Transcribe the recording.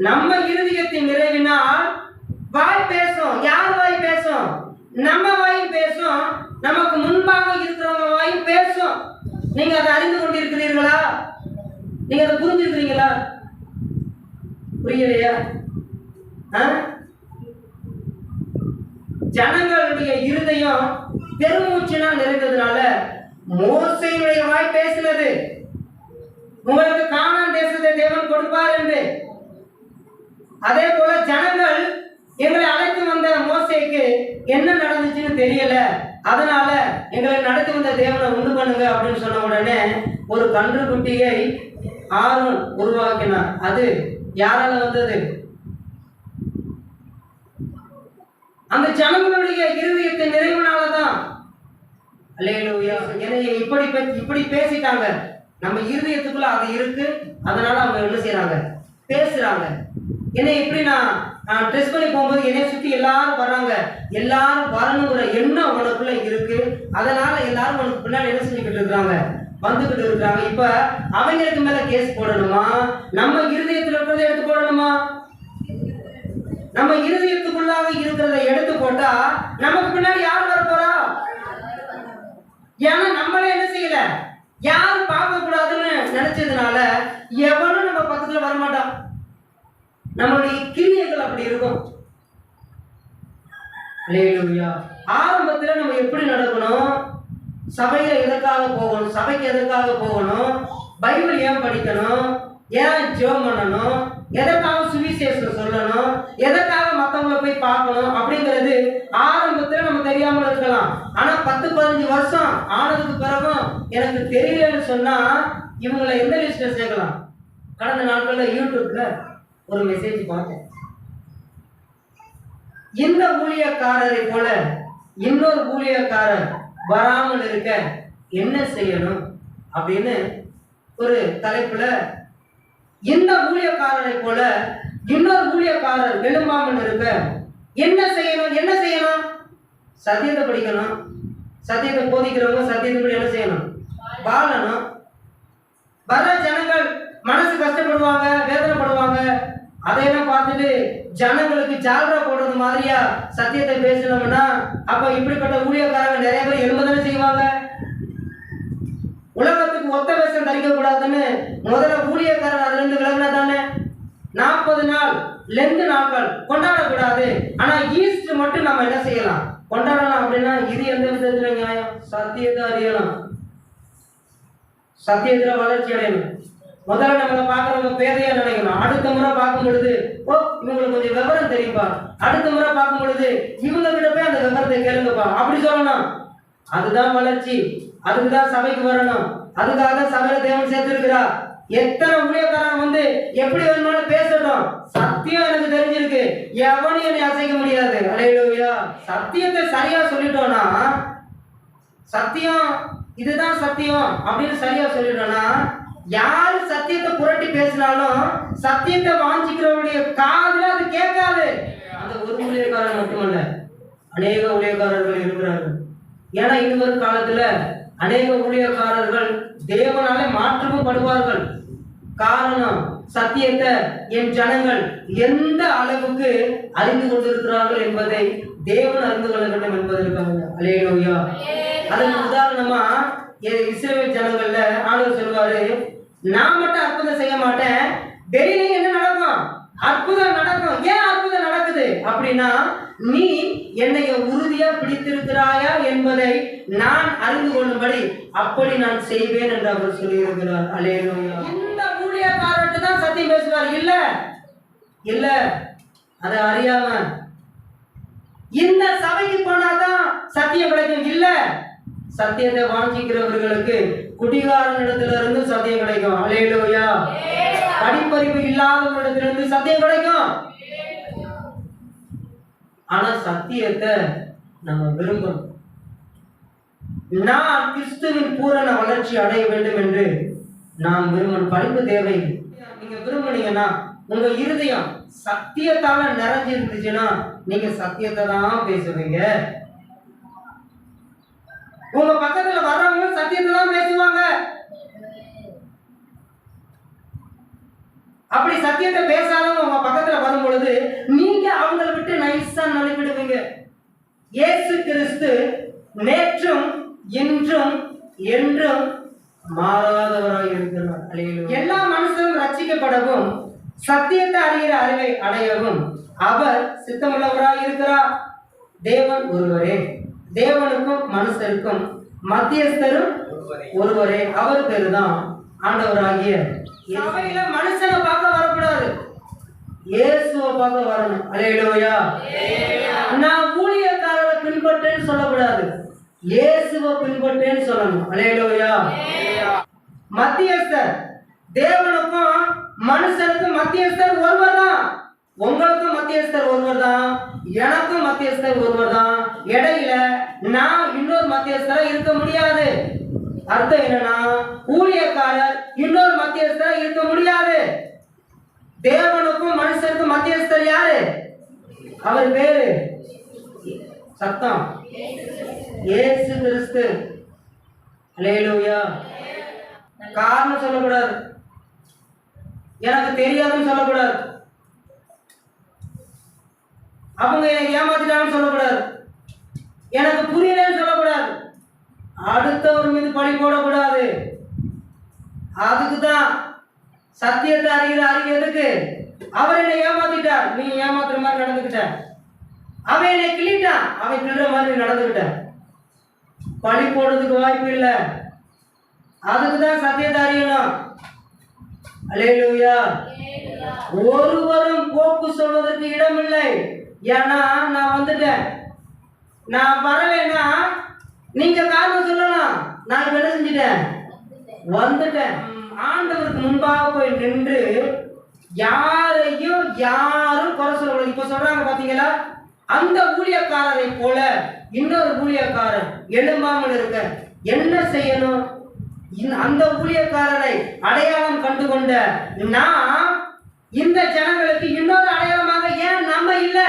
நம்ம இருதயத்தின் நிறைவினால் வாய் பேசும். யார் வாய் பேசும்? நம்ம வாய் பேசும். நமக்கு முன்பாக இருக்கிறவங்க வாய் பேசும். நீங்க அதை அறிந்து கொண்டிருக்கிறீர்களா? நீங்க அதை புரிஞ்சிருக்கிறீங்களா? புரியலையா? ஆ? ஜனங்களுடைய இருதயம் பெருமூச்சினால் நிறைந்ததுனால மோசையுடைய வாய் பேசினது. உங்களுக்கு காணான் தேசத்தை தேவன் கொடுப்பார் என்று. அதே போல ஜனங்கள் எங்களை அழைத்து வந்த மோசைக்கு என்ன நடந்துச்சுன்னு தெரியல. அதனால எங்களை நடத்தி வந்த தேவனை உண்டு பண்ணுங்க அப்படின்னு சொன்ன உடனே ஒரு கன்று குட்டியை ஆறும் உருவாக்கினார் அது யாரால வந்தது? அந்த ஜனங்களுடைய இருதயத்தை நிறைவுனால தான் என்னைய இப்படி இப்படி பேசிட்டாங்க. நம்ம இருதயத்துக்குள்ள அது இருக்கு. அதனால அவங்க என்ன செய்யறாங்க பேசுறாங்க. என்னை எப்படி நான் ட்ரெஸ் பண்ணி போகும்போது என்னை சுத்தி எல்லாரும் வர்றாங்க. எல்லாரும் வரணுங்கிற எண்ணம் உனக்குள்ள இருக்கு. அதனால எல்லாரும் உனக்கு பின்னாடி என்ன செஞ்சுக்கிட்டு இருக்காங்க வந்துகிட்டு இருக்கிறாங்க. இப்ப அவங்களுக்கு மேல கேஸ் போடணுமா? நம்ம இருதயத்துல இருக்கிறத எடுத்து போடணுமா? நம்ம இருதயத்துக்குள்ளாக இருக்கிறத எடுத்து போட்டா நமக்கு பின்னாடி யார் வர போறா ஏன்னா நம்மளே என்ன செய்யல? யாரும் பார்க்க கூடாதுன்னு நினைச்சதுனால எவ்வளவு நம்மளுடைய கிரியைகள் அப்படி இருக்கும். அல்லேலூயா. ஆரம்பத்துல நம்ம எப்படி நடக்கணும்? சபையில எதற்காக போகணும்? சபைக்கு எதற்காக போகணும்? பைபிள் ஏன் படிக்கணும்? ஏன் ஜெபம் பண்ணணும்? எதற்காக சுவிசேஷம் சொல்லணும்? எதற்காக மற்றவங்களை போய் பார்க்கணும்? அப்படிங்கிறது ஆரம்பத்தில் நம்ம தெரியாமல் இருக்கலாம். ஆனால் பத்து பதினஞ்சு வருஷம் ஆனதுக்கு பிறகும் எனக்கு தெரியலன்னு சொன்னால் இவங்களை எந்த லிஸ்ட்டில் சேர்க்கலாம்? கடந்த நாட்களில் யூடியூப்பில் ஒரு மெசேஜ் பார்த்தேன் இந்த ஊழியக்காரரை போல இன்னொரு ஊழியக்காரர் வராமல் இருக்க என்ன செய்யணும்? அப்படின்னு ஒரு தலைப்புல இந்த ஊழியக்காரரை போல இன்னொரு ஊழியக்காரர் எழும்பாமல் இருக்க என்ன செய்யணும்? என்ன செய்யணும்? சத்தியத்தை படிக்கணும். சத்தியத்தை போதிக்கிறவங்க சத்தியத்தை என்ன செய்யணும்? வாழணும். வர ஜனங்கள் மனசு கஷ்டப்படுவாங்க வேதனைப்படுவாங்க. அதையெல்லாம் பார்த்துட்டு ஜனங்களுக்கு ஜால்ரா போடுறது மாதிரியா சத்தியத்தை பேசணும்னா அப்ப இப்படிப்பட்ட ஊழியக்காரங்க நிறைய பேர் எழுபதானே செய்வாங்க? உலகத்துக்கு ஒத்த வேஷம் தரிக்க கூடாதுன்னு முதல்ல ஊழியக்காரன் அதுல இருந்து விலகினா தானே? நாற்பது நாள் லெந்து நாட்கள் கொண்டாடக்கூடாது. ஆனா ஈஸ்ட் மட்டும் நம்ம என்ன செய்யலாம்? கொண்டாடலாம் அப்படின்னா இது எந்த விதத்துல நியாயம்? சத்தியத்தை அறியலாம். சத்தியத்துல வளர்ச்சி அடையணும். முதல்ல நம்மளை பார்க்கறவங்க பேதையா நினைக்கணும். அடுத்த முறை பார்க்கும் பொழுது ஓ இவங்களுக்கு கொஞ்சம் விவரம் தெரியும்பா. அடுத்த முறை பார்க்கும் பொழுது இவங்க கிட்ட போய் அந்த விவரத்தை கேளுங்கப்பா. அப்படி சொல்லணும் அதுதான் வளர்ச்சி. அதுக்குதான் சபைக்கு வரணும். அதுக்காக தான் சபையில தேவன் சேர்த்திருக்கிறா எத்தனை ஊழியக்காரன் வந்து எப்படி வேணும்னாலும் பேசட்டும்? சத்தியம் எனக்கு தெரிஞ்சிருக்கு. எவனும் என்னை அசைக்க முடியாது. அலையிலோயா. சத்தியத்தை சரியா சொல்லிட்டோம்னா சத்தியம் இதுதான் சத்தியம் அப்படின்னு சரியா சொல்லிட்டோம்னா யார் சத்தியத்தை புரட்டி பேசினாலும் சத்தியத்தை வாஞ்சிக்கிறவருடைய காதுல அது கேட்காது. அந்த ஒரு ஊழியக்காரன் மட்டுமல்ல அநேக ஊழியக்காரர்கள் இருக்கிறார்கள். ஏன்னா இது ஒரு காலத்துல அநேக ஊழியக்காரர்கள் தேவனாலே மாற்றமும் படுவார்கள் காரணம் சத்தியத்தை என் ஜனங்கள் எந்த அளவுக்கு அறிந்து கொண்டிருக்கிறார்கள் என்பதை தேவன் அறிந்து கொள்ள வேண்டும் என்பதற்காக அலேலோயா அதுக்கு உதாரணமா இ- இஸ்ரவேல் ஜனங்கள்ல ஆண்டவர் சொல்லுவாரு நான் மட்டும் அற்புதம் செய்ய மாட்டேன். வெளியில என்ன நடக்கும்? அற்புதம் நடக்கும். ஏன் அற்புதம் நடக்குது? அப்படின்னா நீ என்னைய உறுதியா பிடித்திருக்கிறாயா என்பதை நான் அறிந்து கொள்ளும்படி அப்படி நான் செய்வேன் என்று அவர் சொல்லியிருக்கிறார். அலேலூயா இந்த ஊழியக்காரர்கிட்ட தான் சத்தியம் பேசுவார். இல்ல. இல்ல. அதை அறியாம. இந்த சபைக்கு போனாதான் சத்தியம் கிடைக்கும். இல்ல. சத்தியத்தை வாஞ்சிக்கிறவர்களுக்கு குடிகாரனிடத்துல இருந்து சத்தியம் கிடைக்கும். அலேலூயா படிப்பறிவு இல்லாதவரிடத்துல இருந்து சத்தியம் கிடைக்கும். ஆனா சத்தியத்தை நம்ம விரும்பணும். நான் கிறிஸ்துவின் பூரண வளர்ச்சி அடைய வேண்டும் என்று நாம் விரும்பணும் படிப்பு தேவை நீங்க விரும்புனீங்கன்னா உங்க இருதயம் சத்தியத்தால நிறைஞ்சு இருந்துச்சுன்னா நீங்க சத்தியத்தை தான் பேசுவீங்க. உங்க பக்கத்துல வர்றவங்க சத்தியத்தை தான் பேசுவாங்க. அப்படி சத்தியத்தை பேசாதவங்க உங்க பக்கத்துல வரும் பொழுது நீங்க அவங்களை விட்டு நைஸா நலிவிடுவீங்க இயேசு கிறிஸ்து நேற்றும் இன்றும் என்றும் மாறாதவராக இருக்கிறார். எல்லா மனுஷன் ரட்சிக்கப்படவும் சத்தியத்தை அறிகிற அறிவை அடையவும் அவர் சித்தமுள்ளவராய் இருக்கிறார் தேவன் ஒருவரே. தேவனுக்கும் மனுஷருக்கும் மத்தியஸ்தரும் ஒருவரே. அவர் பேருதான் ஆண்டவராகிய சபையில மனுஷனை பார்க்க வரக்கூடாது. இயேசுவை பார்க்க வரணும். அலையிலோயா நான் ஊழியக்காரரை பின்பற்றேன்னு சொல்லக்கூடாது. இயேசுவை பின்பற்றேன்னு சொல்லணும். அலையிலோயா மத்தியஸ்தர். தேவனுக்கும் மனுஷனுக்கும் மத்தியஸ்தர் ஒருவர் தான் உங்களுக்கும் மத்தியஸ்தர் ஒருவர் தான் எனக்கும் மத்தியஸ்தர் ஒருவர் தான் இடையில நான் இன்னொரு மத்தியஸ்தரா இருக்க முடியாது. அர்த்தம் என்னன்னா ஊழியக்காரர் இன்னொரு மத்தியஸ்தரா இருக்க முடியாது. தேவனுக்கும் மனுஷனுக்கும் மத்தியஸ்தர் யாரு? அவர் பேரு சத்தம். ஏசு கிறிஸ்து. காரணம் சொல்லக்கூடாது. எனக்கு தெரியாதுன்னு சொல்லக்கூடாது. அவங்க என்னை ஏமாத்திட்டாங்கன்னு சொல்லக்கூடாது. எனக்கு புரியலன்னு சொல்லக்கூடாது. அடுத்தவர் மீது பழி போடக்கூடாது. அதுக்கு தான் சத்தியத்தை அறிகிற அறிவு எதுக்கு? அவர் என்னை ஏமாத்திட்டார். நீ ஏமாத்துற மாதிரி நடந்துக்கிட்ட. அவன் என்னை கிள்ளிட்டான். அவன் கிள்ளுற மாதிரி நடந்துக்கிட்ட. பழி போடுறதுக்கு வாய்ப்பு இல்லை. அதுக்கு தான் சத்தியத்தை அறியணும். அல்லேலூயா ஒருவரும் போக்கு சொல்வதற்கு இடமில்லை. ஏன்னா நான் வந்துட்டேன். நான் வரலைன்னா நீங்க காரணம் சொல்லலாம். நான் என்ன செஞ்சுட்டேன்? வந்துட்டேன். ஆண்டவருக்கு முன்பாக போய் நின்று யாரையும் யாரும் குறை சொல்லக்கூடாது இப்ப சொல்றாங்க பாத்தீங்களா? அந்த ஊழியக்காரரை போல இன்னொரு ஊழியக்காரன் எழும்பாமல் இருக்க என்ன செய்யணும்? அந்த ஊழியக்காரரை அடையாளம் கண்டு கொண்ட நான் இந்த ஜனங்களுக்கு இன்னொரு அடையாளமாக ஏன் நம்ம இல்லை?